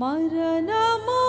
మరణము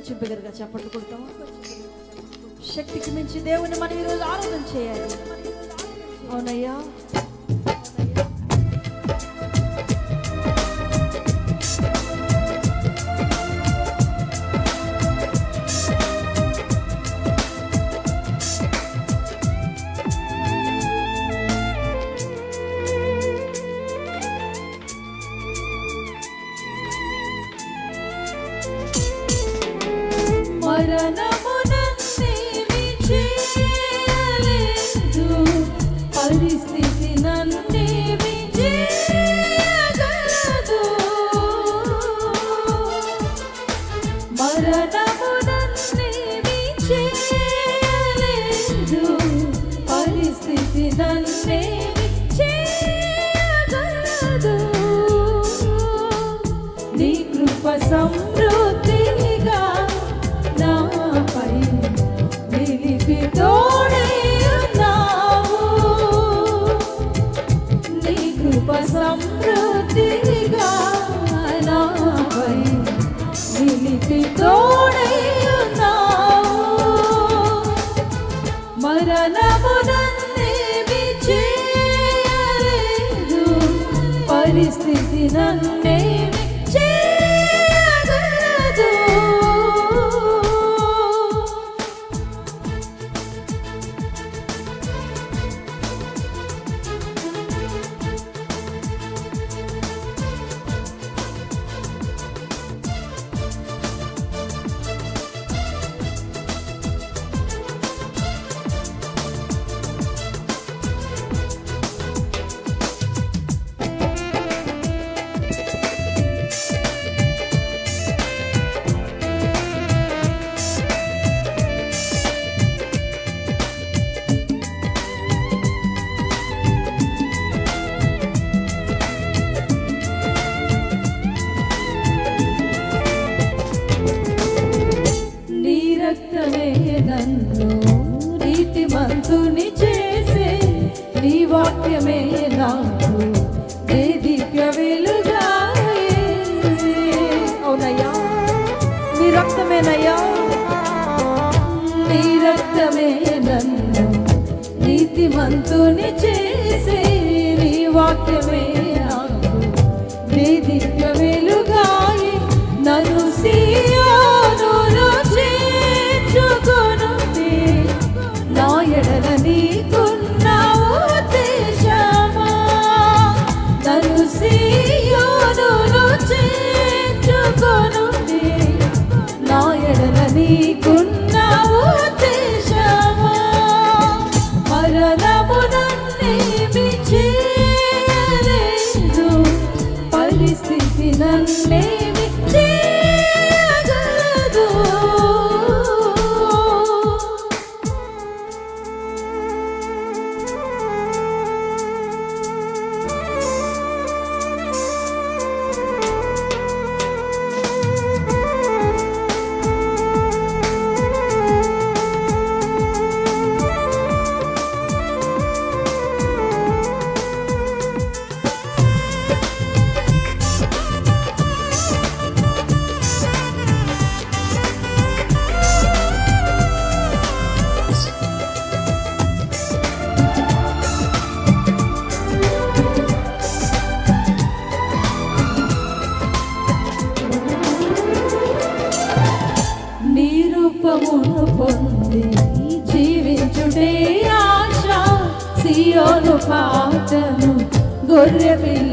కొంచెం బిగ్గరగా చప్పట్లు శక్తికి మించి దేవుని మనం ఈరోజు ఆరాధన చేయాలి. అవునయ్యా? పరిస్థితి పరిస్థితి నన్నేమి చేయగలదు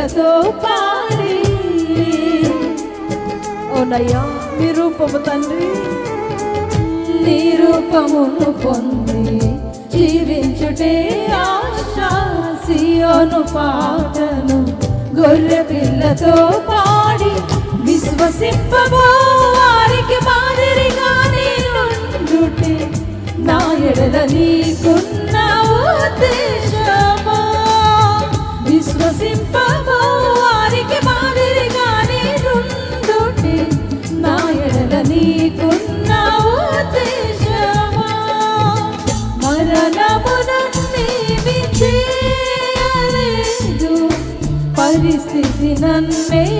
శ్రద్ధతో పాడి. ఓనయ్యా మీ రూపము తండ్రి. నీ రూపమును పొంది జీవించుటే ఆశ సియోను పాటను గొర్రె పిల్లతో పాడి విశ్వసింపబో వారికి మాదిరిగా నేనుండుటే నా ఎడల నీకున్న and.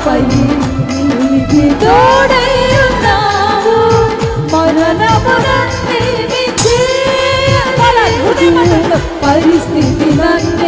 నాపై నీతి తోడై ఉన్నావు మరణమున పరిస్థితి నన్నే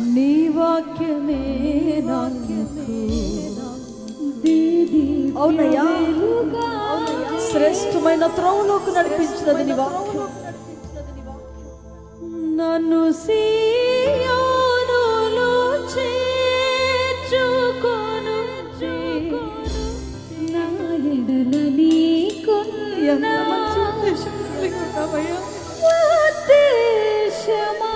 నీ వాక్యమే అవునయ్యా. శ్రేష్టమైన త్రోవలోకి నడిపించినది నీ వాక్యం. నన్ను సీయోనులో చేర్చుకొను. నా ఎడల నీకున్న ఉద్దేశమా?